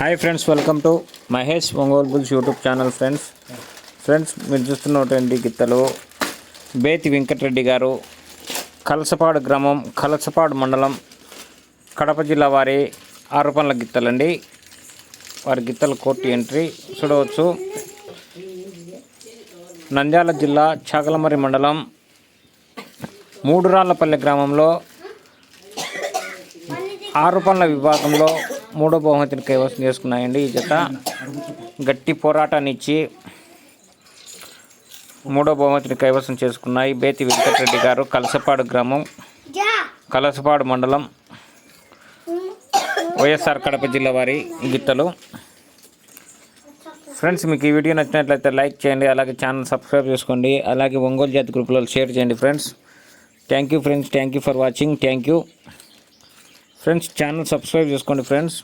Hi friends welcome to Mahesh Ongole bulls YouTube channel friends friends మీరు చూస్తున్నటువంటి గిత్తలు బేతి వెంకటరెడ్డి గారు కలసపాడు గ్రామం కలసపాడు మండలం కడప జిల్లా వారి ఆరు పనుల గిత్తలండి. వారి గిత్తల కోర్టు ఎంట్రీ చూడవచ్చు. నంద్యాల జిల్లా చాగలమరి మండలం మూడురాళ్ళపల్లె గ్రామంలో ఆరు పనుల విభాగంలో మూడో బహుమతిని కైవసం చేసుకున్నాయండి ఈ జత. గట్టి పోరాటాన్ని ఇచ్చి మూడో బహుమతిని కైవసం చేసుకున్నాయి. బేతి వెంకటరెడ్డి గారు కలసపాడు గ్రామం కలసపాడు మండలం వైఎస్ఆర్ కడప జిల్లా వారి గిత్తలు ఫ్రెండ్స్ మీకు ఈ వీడియో నచ్చినట్లయితే లైక్ చేయండి అలాగే ఛానల్ సబ్స్క్రైబ్ చేసుకోండి అలాగే ఒంగోలు జాతి గ్రూప్లో షేర్ చేయండి friends. Thank you friends thank you for watching thank you. Friends channel subscribe చేసుకోండి ఫ్రెండ్స్.